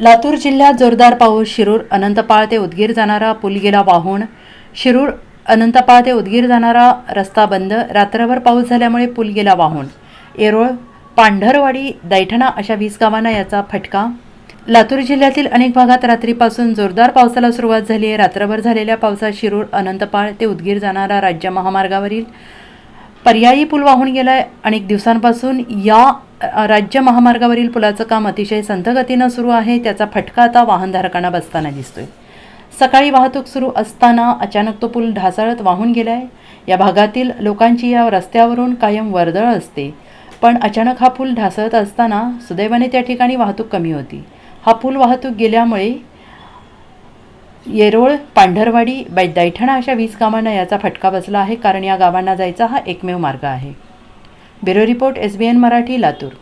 लातूर जिल्ह्यात जोरदार पाऊस शिरूर अनंतपाळ ते उदगीर जाणारा पूल गेला वाहून. शिरूर अनंतपाळ ते उदगीर जाणारा रस्ता बंद. रात्रभर पाऊस झाल्यामुळे पूल गेला वाहून. येरोळ पांढरवाडी दैठणा अशा वीस गावांना याचा फटका. लातूर जिल्ह्यातील अनेक भागात रात्रीपासून जोरदार पावसाला सुरुवात झाली आहे. रात्रभर झालेल्या पावसात शिरूर अनंतपाळ ते उदगीर जाणारा राज्य महामार्गावरील पर्यायी पूल वाहून गेलाय. अनेक दिवसांपासून या राज्य महामार्गावरील पुलाचं काम अतिशय संथगतीनं सुरू आहे. त्याचा फटका आता वाहनधारकांना बसताना दिसतोय. सकाळी वाहतूक सुरू असताना अचानक तो पूल ढासळत वाहून गेलाय. या भागातील लोकांची या रस्त्यावरून कायम वर्दळ असते. पण अचानक हा पूल ढासळत असताना सुदैवाने त्या ठिकाणी वाहतूक कमी होती. हा पूल वाहतूक गेल्यामुळे येरोळ पांढरवाडी बै दैठणा अशा वीज गावांना याचा फटका बसला आहे. कारण या गावांना जायचा हा एकमेव मार्ग आहे. Bureau report S B N Marathi Latur.